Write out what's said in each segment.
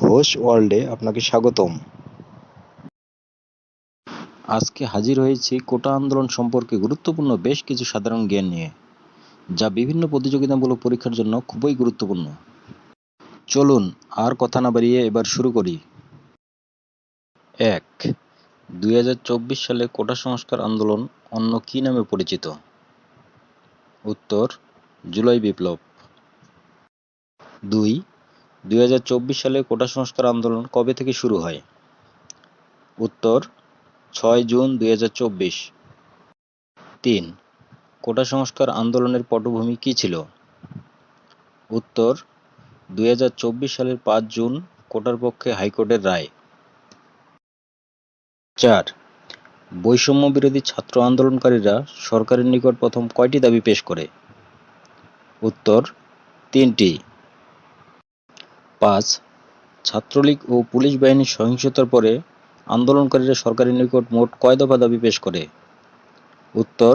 ঘোষ ওয়ার্ল্ডে আপনাকে স্বাগতম। আজকে হাজির হয়েছি কোটা আন্দোলন সম্পর্কে গুরুত্বপূর্ণ বেশ কিছু সাধারণ জ্ঞান নিয়ে, যা বিভিন্ন প্রতিযোগিতামূলক পরীক্ষার জন্য খুবই গুরুত্বপূর্ণ। চলুন আর কথা না বাড়িয়ে এবার শুরু করি। এক, দুই সালে কোটা সংস্কার আন্দোলন অন্য কী নামে পরিচিত? উত্তর, জুলাই বিপ্লব। দুই দুই হাজার চব্বিশ সালে কোটা সংস্কার আন্দোলন কবে থেকে শুরু হয়? উত্তর, ছয় জুন দুই তিন, কোটা সংস্কার আন্দোলনের পটভূমি কী ছিল? উত্তর, দুই হাজার চব্বিশ সালের পাঁচ জুন কোটার পক্ষে হাইকোর্টের রায়। চার, বৈষম্য বিরোধী ছাত্র আন্দোলনকারীরা সরকারের নিকট প্রথম কয়টি দাবি পেশ করে? উত্তর, তিনটি। পাঁচ, ছাত্রলীগ ও পুলিশ বাহিনীর সহিংসতার পরে আন্দোলনকারীরা সরকারের নিকট মোট কয় দফা দাবি পেশ করে? উত্তর,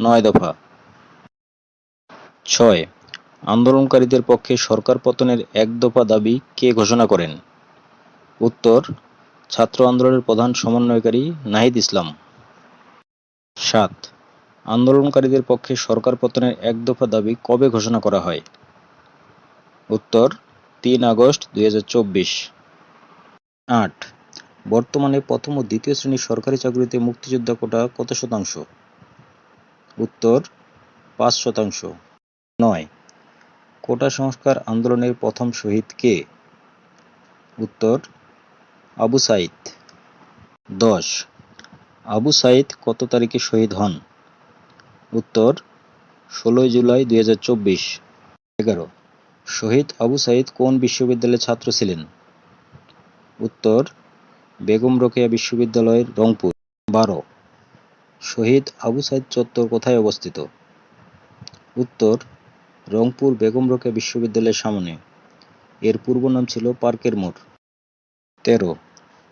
নয় দফা। ছয়, আন্দোলনকারীদের পক্ষে সরকার পতনের এক দফা দাবি কে ঘোষণা করেন? উত্তর, ছাত্র আন্দোলনের প্রধান সমন্বয়কারী নাহিদ ইসলাম। সাত, আন্দোলনকারীদের পক্ষে সরকার পতনের এক দফা দাবি কবে ঘোষণা করা হয়? উত্তর তিন আগস্ট দুই আট, বর্তমানে প্রথম ও দ্বিতীয় শ্রেণির সরকারি চাকরিতে মুক্তিযোদ্ধা কোটা কত শতাংশ? উত্তর, পাঁচ শতাংশ। নয়, কোটা সংস্কার আন্দোলনের প্রথম শহীদ কে? উত্তর, আবু সাইদ। দশ, আবু সাইদ কত তারিখে শহীদ হন? উত্তর, ষোলোই জুলাই দুই হাজার এগারো শহীদ আবু সাইদ কোন বিশ্ববিদ্যালয়ের ছাত্র ছিলেন? উত্তর, বেগম রোকেয়া বিশ্ববিদ্যালয়ের রংপুর। বারো, শহীদ আবু সাইদ চত্বর কোথায় অবস্থিত? উত্তর, রংপুর বেগম রোকেয়া বিশ্ববিদ্যালয়ের সামনে। এর পূর্ব নাম ছিল পার্কের মোড়। তেরো,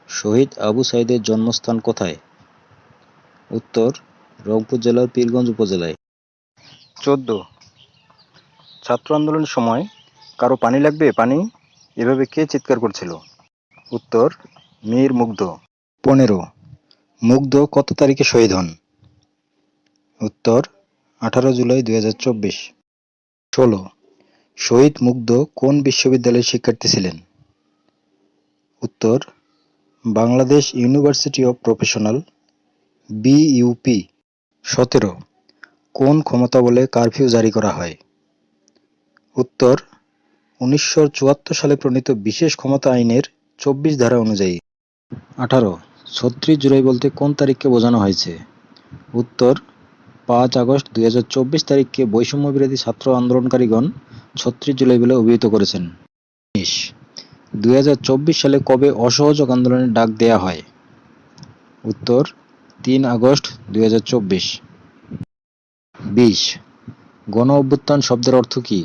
শহীদ আবু সাইদের জন্মস্থান কোথায়? উত্তর, রংপুর জেলার পীরগঞ্জ উপজেলায়। চোদ্দ, ছাত্র আন্দোলনের সময় কারও পানি লাগবে? পানি? এভাবে কে চিৎকার করছিল? উত্তর, মীর মুগ্ধ। পনেরো। মুগ্ধ কত তারিখে শহীদ হন? উত্তর, আঠারো জুলাই দুই হাজার চব্বিশ। ষোলো। শহীদ মুগ্ধ কোন বিশ্ববিদ্যালয়ের শিক্ষার্থী ছিলেন? উত্তর, Bangladesh university of professional BUP সতেরো। কোন ক্ষমতা বলে কারফিউ জারি করা হয়? উত্তর উনিশশো চুয়াত্তর সালে প্রণীত বিশেষ ক্ষমতা আইনের চব্বিশ ধারা অনুযায়ী। আঠারো, ছত্রিশ জুলাই বলতে কোন তারিখকে বোঝানো হয়েছে? উত্তর, পাঁচ আগস্ট দুই হাজার চব্বিশ তারিখকে বৈষম্য বিরোধী ছাত্র আন্দোলনকারীগণ ছত্রিশ জুলাই বলে অভিহিত করেছেন। উনিশ, দুই সালে কবে অসহযোগ আন্দোলনের ডাক দেয়া হয়? উত্তর, তিন আগস্ট দুই বিশ, গণ অভ্যুত্থান শব্দের অর্থ কী?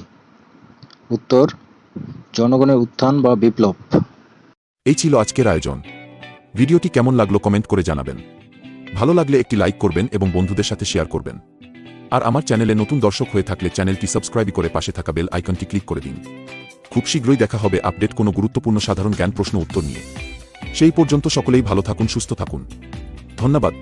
উত্তর জনগণের উত্থান বা বিপ্লব। এই ছিল আজকের আয়োজন। ভিডিওটি কেমন লাগল কমেন্ট করে জানাবেন। ভালো লাগলে একটি লাইক করবেন এবং বন্ধুদের সাথে শেয়ার করবেন। আর আমার চ্যানেলে নতুন দর্শক হয়ে থাকলে চ্যানেলটি সাবস্ক্রাইব করে পাশে থাকা বেল আইকনটি ক্লিক করে দিন। খুব শীঘ্রই দেখা হবে আপডেট কোনো গুরুত্বপূর্ণ সাধারণ জ্ঞান প্রশ্ন উত্তর নিয়ে। সেই পর্যন্ত সকলেই ভালো থাকুন, সুস্থ থাকুন। ধন্যবাদ।